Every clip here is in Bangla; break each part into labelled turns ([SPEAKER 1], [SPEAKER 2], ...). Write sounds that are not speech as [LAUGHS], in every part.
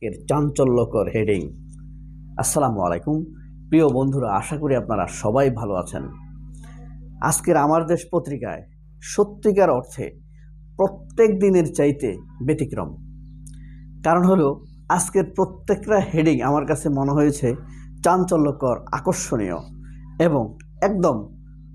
[SPEAKER 1] এর চাঞ্চল্যকর হেডিং আসসালামু আলাইকুম। প্রিয় বন্ধুরা, আশা করি আপনারা সবাই ভালো আছেন। আজকের আমার দেশ পত্রিকায় সত্যিকার অর্থে প্রত্যেক দিনের চাইতে ব্যতিক্রম। কারণ হলো, আজকের প্রত্যেকটা হেডিং আমার কাছে মনে হয়েছে চাঞ্চল্যকর, আকর্ষণীয় এবং একদম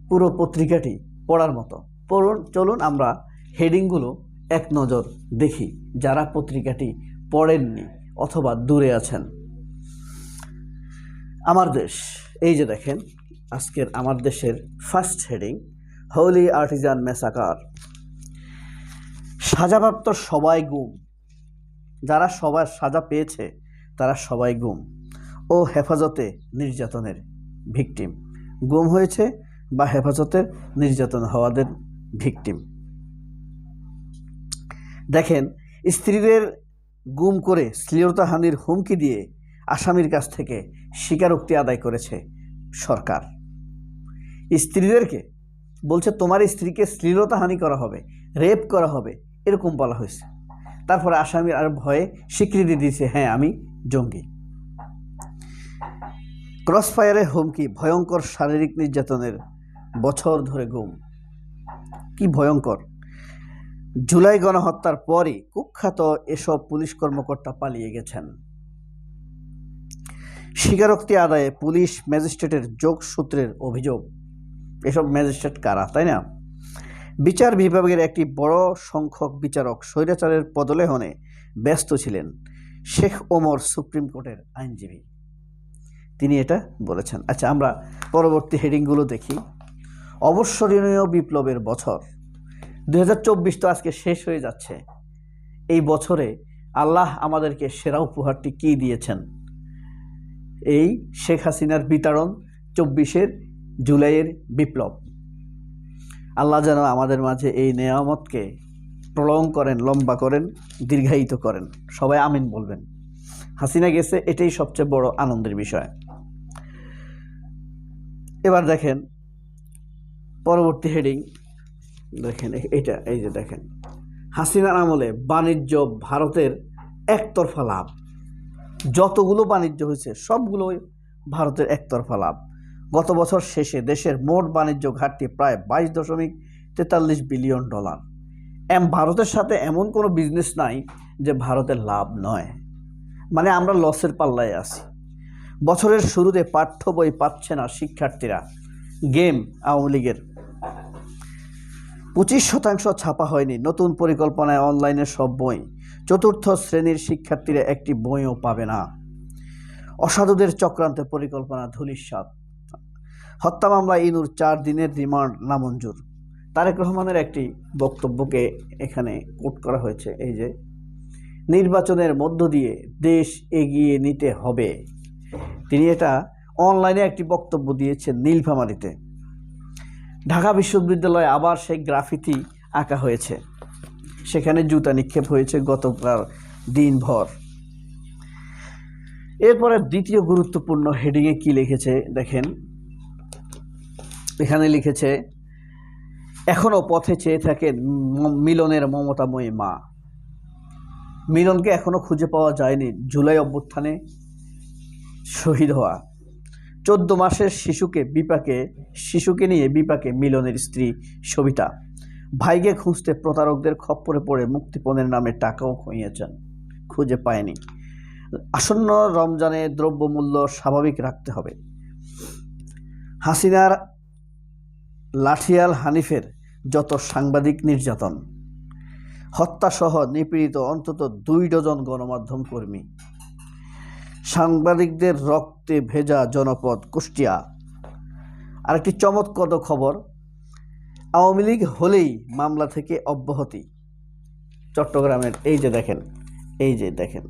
[SPEAKER 1] পুরো পত্রিকাটি পড়ার মতো। পড়ুন, চলুন আমরা হেডিংগুলো এক নজর দেখি, যারা পত্রিকাটি পড়েননি। অথবা দূরে আছেন। আমার দেশ, এই যে দেখেন, আজকের আমার দেশের first heading Holey Artisan massacre সাজাপ্রাপ্ত সবাই গুম। যারা সবার সাজা পেয়েছে, তারা সবাই গুম। ও হেফাজতে নির্যাতনের ভিকটিম। গুম হয়েছে বা হেফাজতের নির্যাতন হওয়াদের ভিকটিম। দেখেন, স্ত্রীদের গুম করে শ্লীলতাহানির হুমকি দিয়ে আসামির কাছ থেকে স্বীকারোক্তি আদায় করেছে সরকার। স্ত্রীদেরকে বলছে, তোমার স্ত্রীকে শ্লীলতাহানি করা হবে, রেপ করা হবে, এরকম বলা হয়েছে। তারপরে আসামির আর ভয়ে স্বীকৃতি দিয়েছে হ্যাঁ আমি জঙ্গি। ক্রসফায়ারের হুমকি, ভয়ঙ্কর শারীরিক নির্যাতনের বছর ধরে গুম। কি ভয়ঙ্কর? জুলাই গণহত্যার পরই কুখ্যাত এসব পুলিশ কর্মকর্তা পালিয়ে গেছেন। স্বীকারোক্তি আদায়ে পুলিশ ম্যাজিস্ট্রেটের যোগসূত্রের অভিযোগ। এসব ম্যাজিস্ট্রেট কারা, তাই না? বিচার বিভাগের একটি বড় সংখ্যক বিচারক স্বৈরাচারের পদলেহনে ব্যস্ত ছিলেন শেখ ওমর সুপ্রিম কোর্টের আইনজীবী। তিনি এটা বলেছেন। আচ্ছা আমরা পরবর্তী হেডিংগুলো দেখি। অবসরণীয় বিপ্লবের বছর। দু হাজার চব্বিশ তো আজকে শেষ হয়ে যাচ্ছে। এই বছরে আল্লাহ আমাদেরকে সেরা উপহারটি কী দিয়েছেন? এই শেখ হাসিনার বিতরণ চব্বিশের জুলাইয়ের বিপ্লব। আল্লাহ যেন আমাদের মাঝে এই নেয়ামতকে প্রলং করেন, লম্বা করেন, দীর্ঘায়িত করেন। সবাই আমিন বলবেন। হাসিনা গেছে, এটাই সবচেয়ে বড় আনন্দের বিষয়। এবার দেখেন, পরবর্তী হেডিং দেখেন এটা এই যে দেখেন। হাসিনার আমলে বাণিজ্য ভারতের একতরফা লাভ। যতগুলো বাণিজ্য হয়েছে, সবগুলোই ভারতের একতরফা লাভ। গত বছর শেষে দেশের মোট বাণিজ্য ঘাটতি প্রায় বাইশ দশমিক তেতাল্লিশ বিলিয়ন ডলার। এম, ভারতের সাথে এমন কোনো বিজনেস নাই যে ভারতের লাভ নয়। মানে আমরা লসের পাল্লায় আছি। বছরের শুরুতে পাঠ্য বই পাচ্ছে না শিক্ষার্থীরা। গেম আওয়ামী লীগের পঁচিশ শতাংশ ছাপা হয়নি নতুন পরিকল্পনায় অনলাইনে সব বই। চতুর্থ শ্রেণির শিক্ষার্থীরা একটি বইও পাবে না। অসাধুদের চক্রান্তে পরিকল্পনা ধূলিসাৎ। হত্যা মামলা ইনুর চার দিনের রিমান্ড নামঞ্জুর। তারেক রহমানের একটি বক্তব্যকে এখানে কোট করা হয়েছে, এই যে, নির্বাচনের মধ্য দিয়ে দেশ এগিয়ে নিতে হবে। তিনি এটা অনলাইনে একটি বক্তব্য দিয়েছেন নীলফামারিতে। ঢাকা বিশ্ববিদ্যালয়ে আবার সেই গ্রাফিতি আঁকা হয়েছে। সেখানে জুতা নিক্ষেপ হয়েছে গতকাল দিনভর। এরপরে দ্বিতীয় গুরুত্বপূর্ণ হেডিংয়ে কি লিখেছে দেখেন। এখানে লিখেছে এখনও পথে চেয়ে থাকেন ম- মিলনের মমতাময়ী মা। মিলনকে এখনও খুঁজে পাওয়া যায়নি। জুলাই অভ্যুত্থানে শহীদ হওয়া। চোদ্দ মাসের শিশুকে বিপাকে, শিশুকে নিয়ে বিপাকে মিলনের স্ত্রী সবিতা। ভাইকে খুঁজতে প্রতারকদের খপ্পরে পড়ে মুক্তিপণের নামে টাকাও খুঁইয়েছেন খুঁজে পায়নি। আসন্ন রমজানে দ্রব্যমূল্য স্বাভাবিক রাখতে হবে। হাসিনার লাঠিয়াল হানিফের যত সাংবাদিক নির্যাতন, হত্যাসহ নিপীড়িত অন্তত দুই ডজন গণমাধ্যম কর্মী সাংবাদিকদের রক্তে ভেজা জনপদ কুষ্টিয়া। আরেকটি চমৎকদ খবর, আওয়ামী লীগ হলেই মামলা থেকে অব্যাহতি। চট্টগ্রামের এই যে দেখেন, এই যে দেখেন।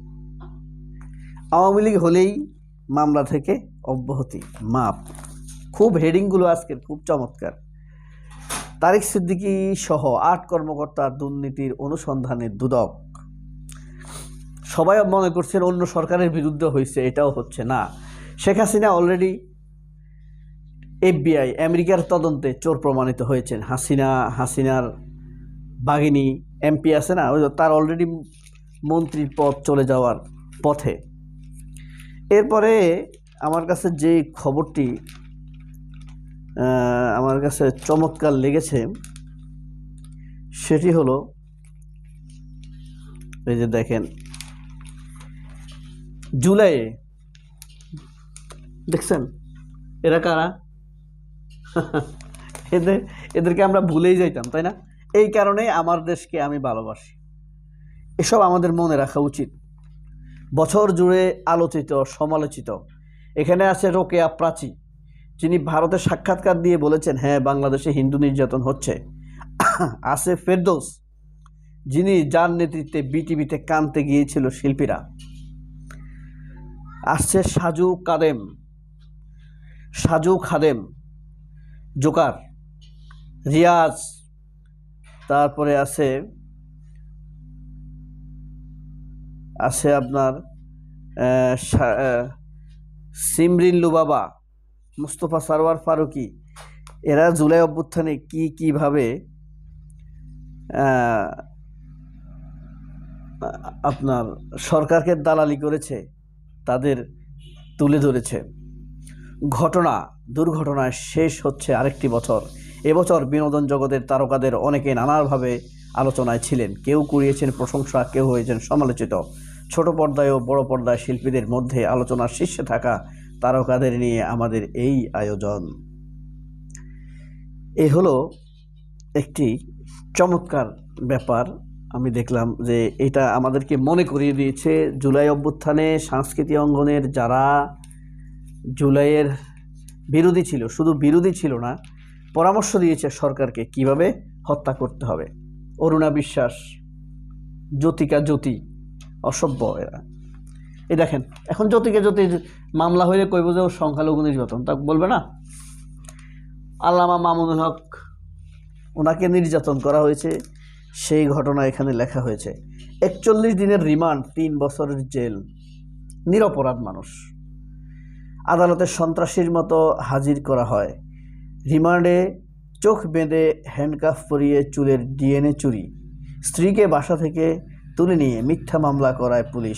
[SPEAKER 1] আওয়ামী লীগ হলেই মামলা থেকে অব্যাহতি। মাপ। খুব হেডিংগুলো আজকের, খুব চমৎকার। তারিক সিদ্দিকী সহ আট কর্মকর্তা দুর্নীতির অনুসন্ধানে দুদক। সবাই মনে করছেন অন্য সরকারের বিরুদ্ধে হয়েছে, এটাও হচ্ছে না। শেখ হাসিনা অলরেডি এফবিআই আমেরিকার তদন্তে চোর প্রমাণিত হয়েছেন। হাসিনা, হাসিনার বাগিনী এমপি আছে না? ওই তার অলরেডি মন্ত্রীর পদ চলে যাওয়ার পথে। এরপরে আমার কাছে যে খবরটি আমার কাছে চমৎকার লেগেছে, সেটি হলো, এই যে দেখেন জুলাইয়ে দেখছেন? এরা কারা? [LAUGHS] এদের, এদেরকে আমরা ভুলেই যাইতাম, তাই না? এই কারণে আমার দেশকে আমি ভালোবাসি। এসব আমাদের মনে রাখা উচিত। বছর জুড়ে আলোচিত, সমালোচিত। এখানে আছে রোকেয়া প্রাচী, যিনি ভারতে সাক্ষাৎকার দিয়ে বলেছেন হ্যাঁ বাংলাদেশে হিন্দু নির্যাতন হচ্ছে। [COUGHS] আছে ফেরদৌস, যিনি যার নেতৃত্বে বিটিভিতে কানতে গিয়েছিল শিল্পীরা। আসছে সাজু কাদেম, সাজু খাদেম, জোকার, রিয়াজ, তারপরে আছে আছে আপনার সিমরিন লুবাবা, মুস্তফা সারওয়ার ফারুকি, এরা জুলাই অভ্যুত্থানে কি, কীভাবে আপনার সরকারকে দালালি করেছে তাদের তুলে ধরেছে। ঘটনা, দুর্ঘটনায় শেষ হচ্ছে আরেকটি বছর। এবছর বিনোদন জগতের তারকাদের অনেকে নানাভাবে আলোচনায় ছিলেন। কেউ কুড়িয়েছেন প্রশংসা, কেউ হয়েছেন সমালোচিত। ছোট পর্দায় ও বড় পর্দায় শিল্পীদের মধ্যে আলোচনার শীর্ষে থাকা তারকাদের নিয়ে আমাদের এই আয়োজন। এ হলো একটি চমৎকার ব্যাপার। আমি দেখলাম যে এটা আমাদেরকে মনে করিয়ে দিয়েছে জুলাই অভ্যুত্থানে সাংস্কৃতিক অঙ্গনের যারা জুলাইয়ের বিরোধী ছিল, শুধু বিরোধী ছিল না, পরামর্শ দিয়েছে সরকারকে কীভাবে হত্যা করতে হবে। অরুণা বিশ্বাস, জ্যোতিকা জ্যোতি, অসভ্য এরা। এই দেখেন, এখন জ্যোতিকা জ্যোতি মামলা হইলে কইব যে ও সংখ্যালঘু নির্যাতন, তা বলবে না। আল্লামা মামুনুল হক, ওনাকে নির্যাতন করা হয়েছে। সেই ঘটনা এখানে লেখা হয়েছে। একচল্লিশ দিনের রিমান্ড, তিন বছরের জেল। নিরপরাধ মানুষ। আদালতে সন্ত্রাসীর মতো হাজির করা হয়। রিমান্ডে চোখ বেঁধে হ্যান্ডকাফ পরিয়ে চুলের ডিএনএ চুরি। স্ত্রীকে বাসা থেকে তুলে নিয়ে মিথ্যা মামলা করায় পুলিশ।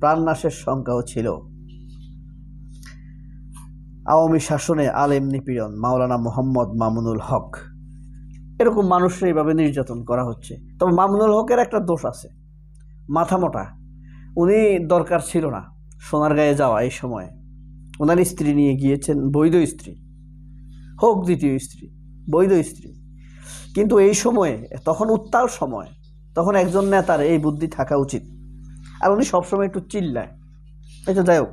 [SPEAKER 1] প্রাণনাশের শঙ্কাও ছিল। আওয়ামী শাসনে আলেম নিপীড়ন, মাওলানা মোহাম্মদ মামুনুল হক। এরকম মানুষরা এইভাবে নির্যাতন করা হচ্ছে। তবে মামুনুল হকের একটা দোষ আছে। মাথা মোটা। উনি দরকার ছিল না সোনার গায়ে যাওয়া এই সময়ে। ওনার স্ত্রী নিয়ে গিয়েছেন, বৈধ স্ত্রী। হোক দ্বিতীয় স্ত্রী, বৈধ স্ত্রী। কিন্তু এই সময়ে, তখন উত্তাল সময়, তখন একজন নেতার এই বুদ্ধি থাকা উচিত। আর উনি সবসময় একটু চিল্লায়। এটা যাই হোক।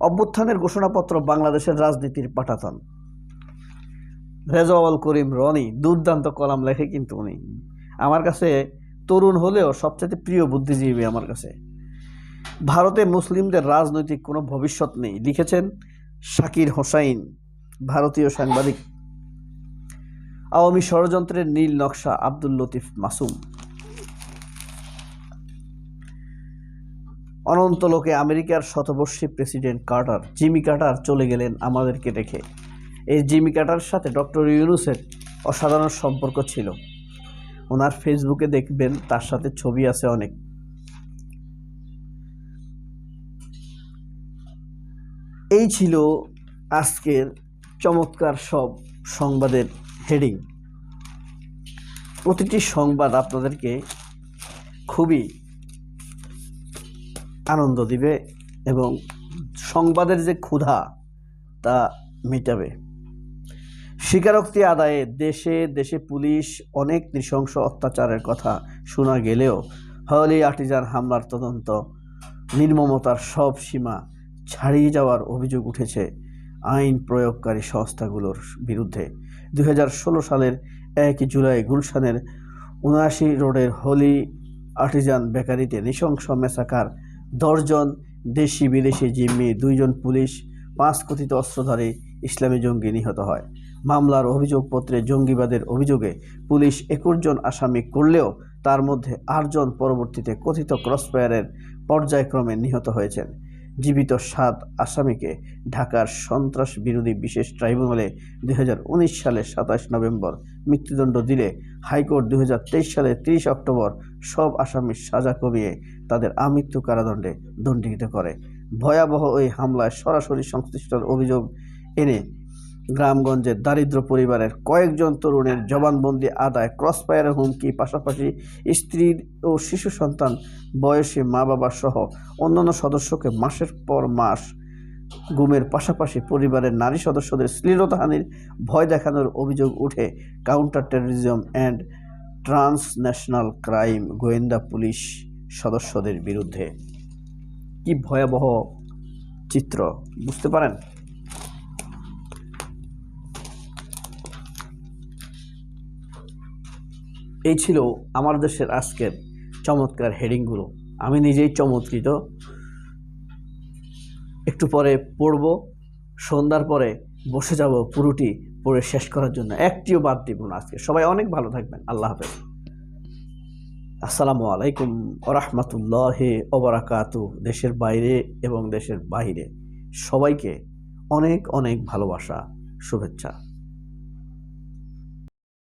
[SPEAKER 1] অভ্যুত্থানের ঘোষণাপত্র বাংলাদেশের রাজনীতির পাঠাতন। রেজাওয়াল করিম রনি দুর্দান্ত কলাম লেখে কিন্তু উনি। আমার কাছে তরুণ হলেও সবচেয়ে প্রিয় বুদ্ধিজীবী আমার কাছে। ভারতে মুসলিমদের রাজনৈতিক কোনো ভবিষ্যৎ নেই, লিখেছেন শাকির হোসাইন, ভারতীয় সাংবাদিক। আওয়ামী ষড়যন্ত্রের নীল নকশা আব্দুল লতিফ মাসুম। অনন্ত লোকে আমেরিকার শতবর্ষী প্রেসিডেন্ট কার্টার, জিমি কার্টার চলে গেলেন আমাদেরকে রেখে এই জিমি কার্টার সাথে ডক্টর ইউনুসের অসাধারণ সম্পর্ক ছিল। ওনার ফেসবুকে দেখবেন তার সাথে ছবি আছে অনেক। এই ছিল আজকের চমৎকার সব সংবাদের হেডিং। প্রতিটি সংবাদ আপনাদেরকে খুবই আনন্দ দিবে এবং সংবাদের যে ক্ষুধা তা মেটাবে। স্বীকারোক্তি আদায়ে দেশে দেশে পুলিশ অনেক নৃশংস অত্যাচারের কথা শোনা গেলেও হলি আর্টিজান হামলার তদন্ত নির্মমতার সব সীমা ছাড়িয়ে যাওয়ার অভিযোগ উঠেছে আইন প্রয়োগকারী সংস্থাগুলোর বিরুদ্ধে। দু হাজার ষোলো সালের এক জুলাই গুলশানের উনআশি রোডের হোলি আর্টিজান বেকারিতে নৃশংস মেসাকার দশজন দেশি বিদেশি জিম্মি, দুইজন পুলিশ, পাঁচ কথিত অস্ত্রধারী ইসলামী জঙ্গি নিহত হয়। মামলার অভিযোগপত্রে জঙ্গিবাদের অভিযোগে পুলিশ একুশ জন আসামি করলেও তার মধ্যে আটজন পরবর্তীতে কথিত ক্রসফায়ারের পর্যায়ক্রমে নিহত হয়েছেন। জীবিত সাত আসামিকে ঢাকার সন্ত্রাস বিরোধী বিশেষ ট্রাইব্যুনালে দুই সালে সাতাশ নভেম্বর মৃত্যুদণ্ড দিলে হাইকোর্ট দুই হাজার তেইশ সালে তিরিশ অক্টোবর সব আসামির সাজা কমিয়ে তাদের আমৃত্যু কারাদণ্ডে দণ্ডিত করে। ভয়াবহ ওই হামলায় সরাসরি সংশ্লিষ্টর অভিযোগ এনে গ্রামগঞ্জের দারিদ্র পরিবারের কয়েকজন তরুণের জবানবন্দি আদায়, ক্রসফায়ারের হুমকি, পাশাপাশি স্ত্রীর ও শিশু সন্তান, বয়সী মা বাবা সহ অন্যান্য সদস্যকে মাসের পর মাস গুমের পাশাপাশি পরিবারের নারী সদস্যদের শ্লীলতাহানির ভয় দেখানোর অভিযোগ উঠে counter terrorism and transnational crime গোয়েন্দা পুলিশ সদস্যদের বিরুদ্ধে। কি ভয়াবহ চিত্র, বুঝতে পারেন? এই ছিল আমার দেশের আজকের চমৎকার হেডিংগুলো আমি নিজেই চমৎকৃত। একটু পরে পড়ব। সন্ধ্যার পরে বসে যাব পুরোটি পড়ে শেষ করার জন্য। একটিও বাদ দিব না আজকে। সবাই অনেক ভালো থাকবেন। আল্লাহ হাফেজ। আসসালামু আলাইকুম ওরহমতুল্লাহ ওবরাকাতু। দেশের বাইরে এবং দেশের বাইরে সবাইকে অনেক অনেক ভালোবাসা, শুভেচ্ছা।